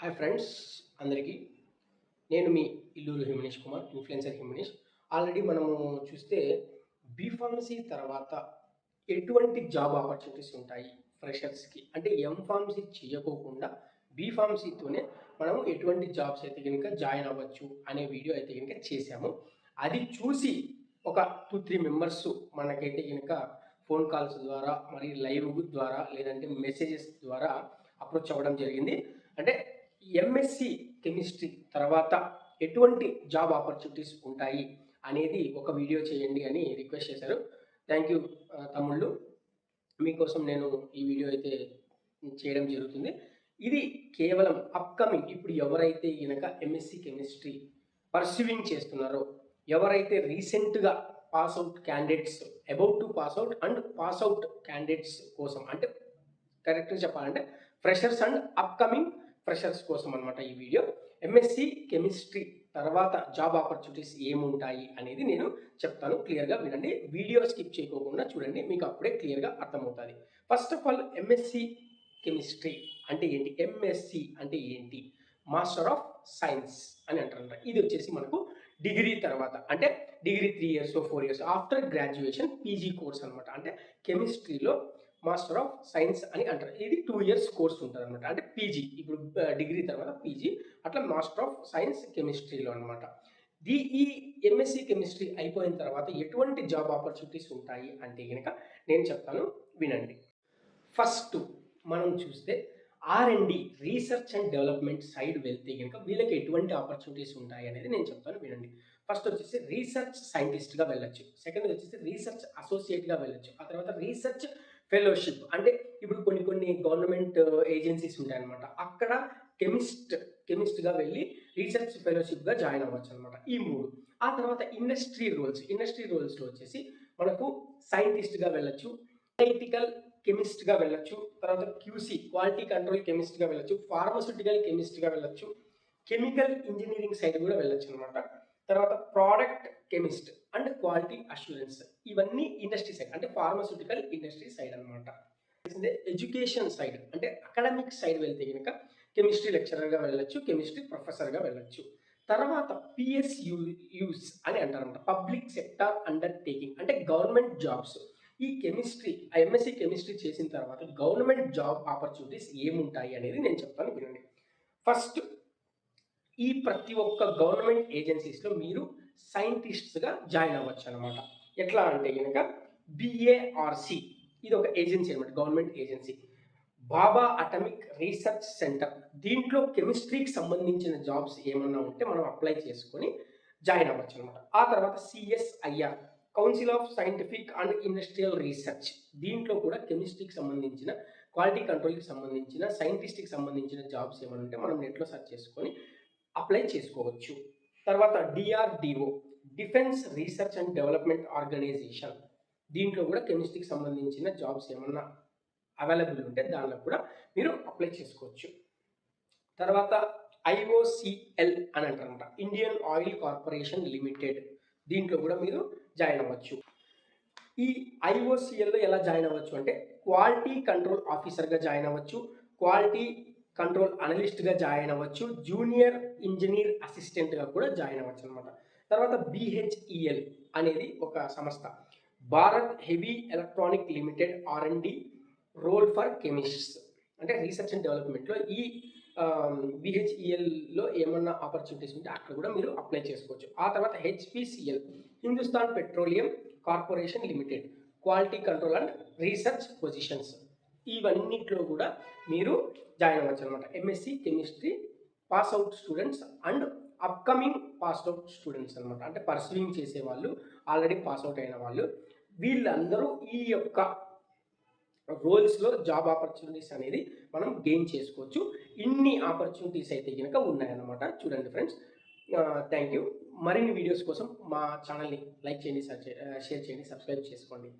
Hi friends అందరికీ. నేను మీ ఇల్లూరు హిమనీష్ కుమార్ ఇన్ఫ్లుయెన్సర్ హిమనీష్ ఆల్రెడీ మనము చూస్తే బీఫార్మసీ తర్వాత ఎటువంటి జాబ్ ఆపర్చునిటీస్ ఉంటాయి ఫ్రెషర్స్కి? అంటే ఎంఫార్మసీ చేయకోకుండా బీఫార్మసీతోనే మనం ఎటువంటి జాబ్స్ అయితే కనుక జాయిన్ అవ్వచ్చు అనే వీడియో అయితే కనుక చేశాము. అది చూసి ఒక టూ త్రీ మెంబర్స్ మనకైతే కనుక ఫోన్ కాల్స్ ద్వారా మరి లైవ్ ద్వారా లేదంటే మెసేజెస్ ద్వారా అప్రోచ్ అవ్వడం జరిగింది. అంటే ఎంఎస్సి కెమిస్ట్రీ తర్వాత ఎటువంటి జాబ్ ఆపర్చునిటీస్ ఉంటాయి అనేది ఒక వీడియో చేయండి అని రిక్వెస్ట్ చేశారు. థ్యాంక్ యూ తమ్ముళ్ళు. మీకోసం నేను ఈ వీడియో అయితే చేయడం జరుగుతుంది. ఇది కేవలం అప్కమింగ్ ఇప్పుడు ఎవరైతే కనుక ఎంఎస్సి కెమిస్ట్రీ పర్సీవింగ్ చేస్తున్నారో ఎవరైతే రీసెంట్గా pass out candidates about to pass out and pass out candidates కోసం అంటే కరెక్ట్గా చెప్పాలంటే ఫ్రెషర్స్ అండ్ అప్కమింగ్ ఫ్రెషర్స్ కోసం అనమాట ఈ వీడియో ఎంఎస్సి కెమిస్ట్రీ తర్వాత జాబ్ ఆపర్చునిటీస్ ఏముంటాయి అనేది నేను చెప్తాను. క్లియర్గా వినండి. వీడియో స్కిప్ చేయకోకుండా చూడండి. మీకు అప్పుడే క్లియర్గా అర్థమవుతుంది. First of all MSc chemistry అంటే ఏంటి? ఎంఎస్సి అంటే ఏంటి? మాస్టర్ ఆఫ్ సైన్స్ అని అంటారు ఇది వచ్చేసి మనకు డిగ్రీ తర్వాత అంటే degree three years four years after graduation PG course అనమాట అంటే కెమిస్ట్రీలో మాస్టర్ ఆఫ్ సైన్స్ అని అంటారు. ఇది టూ ఇయర్స్ కోర్స్ ఉంటుంది అనమాట అంటే పీజీ ఇప్పుడు డిగ్రీ తర్వాత పీజీ అట్లా మాస్టర్ ఆఫ్ సైన్స్ కెమిస్ట్రీలో అనమాట ది ఈ ఎంఎస్సి కెమిస్ట్రీ అయిపోయిన తర్వాత ఎటువంటి జాబ్ ఆపర్చునిటీస్ ఉంటాయి అంటే కనుక నేను చెప్తాను వినండి. ఫస్ట్ మనం చూస్తే R and D research and development side వెళ్తే కనుక వీళ్ళకి ఎటువంటి ఆపర్చునిటీస్ ఉంటాయి అనేది నేను చెప్తాను వినండి. ఫస్ట్ వచ్చేసి రీసెర్చ్ సైంటిస్ట్గా వెళ్ళొచ్చు. సెకండ్ వచ్చేసి రీసెర్చ్ అసోసియేట్గా వెళ్ళొచ్చు. ఆ తర్వాత రీసెర్చ్ ఫెలోషిప్ అంటే ఇప్పుడు కొన్ని కొన్ని గవర్నమెంట్ ఏజెన్సీస్ uh, ఉంటాయన్నమాట. అక్కడ కెమిస్ట్ కెమిస్ట్గా వెళ్ళి రీసెర్చ్ ఫెలోషిప్గా జాయిన్ అవ్వచ్చు అనమాట ఈ మూడు. ఆ తర్వాత ఇండస్ట్రీ రోల్స్ ఇండస్ట్రీ రోల్స్లో వచ్చేసి మనకు సైంటిస్ట్గా వెళ్ళొచ్చు అనలిటికల్ కెమిస్ట్గా వెళ్ళొచ్చు తర్వాత క్యూసీ క్వాలిటీ కంట్రోల్ కెమిస్ట్గా వెళ్ళొచ్చు ఫార్మస్యూటికల్ కెమిస్ట్గా వెళ్ళొచ్చు కెమికల్ ఇంజనీరింగ్ సైడ్ కూడా వెళ్ళొచ్చు అనమాట తర్వాత product chemist and quality assurance ఇవన్నీ ఇండస్ట్రీ సైడ్ అంటే ఫార్మస్యూటికల్ ఇండస్ట్రీ సైడ్ అనమాట ఎడ్యుకేషన్ సైడ్ అంటే అకాడమిక్ సైడ్ వెళ్తే కనుక కెమిస్ట్రీ లెక్చరర్గా వెళ్ళొచ్చు కెమిస్ట్రీ ప్రొఫెసర్గా వెళ్ళొచ్చు. తర్వాత పిఎస్యు యూస్ అని అంటారన్నమాట. పబ్లిక్ సెక్టార్ అండర్టేకింగ్ అంటే గవర్నమెంట్ జాబ్స్. ఈ కెమిస్ట్రీ ఎంఎస్సి కెమిస్ట్రీ చేసిన తర్వాత గవర్నమెంట్ జాబ్ ఆపర్చునిటీస్ ఏముంటాయి అనేది నేను చెప్తాను వినండి. ఫస్ట్ ఈ ప్రతి ఒక్క గవర్నమెంట్ ఏజెన్సీస్లో మీరు సైంటిస్ట్స్గా జాయిన్ అవ్వచ్చు అనమాట ఎట్లా అంటే కనుక బిఏఆర్సి ఇది ఒక ఏజెన్సీ అనమాట government agency. Bhabha atomic research centre. దీంట్లో కెమిస్ట్రీకి సంబంధించిన జాబ్స్ ఏమన్నా ఉంటే మనం అప్లై చేసుకొని జాయిన్ అవ్వచ్చు అనమాట ఆ తర్వాత CSIR council of scientific and industrial research దీంట్లో కూడా కెమిస్ట్రీకి సంబంధించిన క్వాలిటీ కంట్రోల్కి సంబంధించిన సైంటిస్ట్కి సంబంధించిన జాబ్స్ ఏమైనా ఉంటే మనం నెట్లో సెర్చ్ చేసుకొని అప్లై చేసుకోవచ్చు. తర్వాత DRDO defence research and development organisation దీంట్లో కూడా కెమిస్ట్రీకి సంబంధించిన జాబ్స్ ఏమన్నా అవైలబుల్ ఉంటే దానిలో కూడా మీరు అప్లై చేసుకోవచ్చు. తర్వాత ఐఓసిఎల్ అని అంటారంట ఇండియన్ ఆయిల్ కార్పొరేషన్ లిమిటెడ్ దీంట్లో కూడా మీరు జాయిన్ అవ్వచ్చు. ఈ ఐఓసిఎల్లో ఎలా జాయిన్ అవ్వచ్చు అంటే క్వాలిటీ కంట్రోల్ ఆఫీసర్గా జాయిన్ అవ్వచ్చు. క్వాలిటీ కంట్రోల్ అనలిస్ట్గా జాయిన్ అవ్వచ్చు జూనియర్ ఇంజనీర్ అసిస్టెంట్గా కూడా జాయిన్ అవ్వచ్చు అనమాట తర్వాత బిహెచ్ఈఎల్ అనేది ఒక సంస్థ. Bharat heavy electronic limited R and role for chemists. అంటే రీసెర్చ్ అండ్ డెవలప్మెంట్లో ఈ బిహెచ్ఈఎల్లో ఏమన్నా ఆపర్చునిటీస్ ఉంటే అక్కడ కూడా మీరు అప్లై చేసుకోవచ్చు. ఆ తర్వాత HPCL Hindustan petroleum corporation limited quality control and research positions. ఇవన్నిట్లో కూడా మీరు జాయిన్ అవ్వచ్చు అనమాట MSc chemistry pass out students and upcoming pass out students అనమాట అంటే పర్సూయింగ్ చేసే వాళ్ళు ఆల్రెడీ పాస్ అవుట్ అయిన వాళ్ళు వీళ్ళందరూ ఈ యొక్క రోల్స్లో జాబ్ ఆపర్చునిటీస్ అనేది మనం గెయిన్ చేసుకోవచ్చు. ఇన్ని ఆపర్చునిటీస్ అయితే కనుక ఉన్నాయన్నమాట. చూడండి ఫ్రెండ్స్ థ్యాంక్ యూ మరిన్ని వీడియోస్ కోసం మా ఛానల్ని లైక్ చేయండి షేర్ చేయండి సబ్స్క్రైబ్ చేసుకోండి.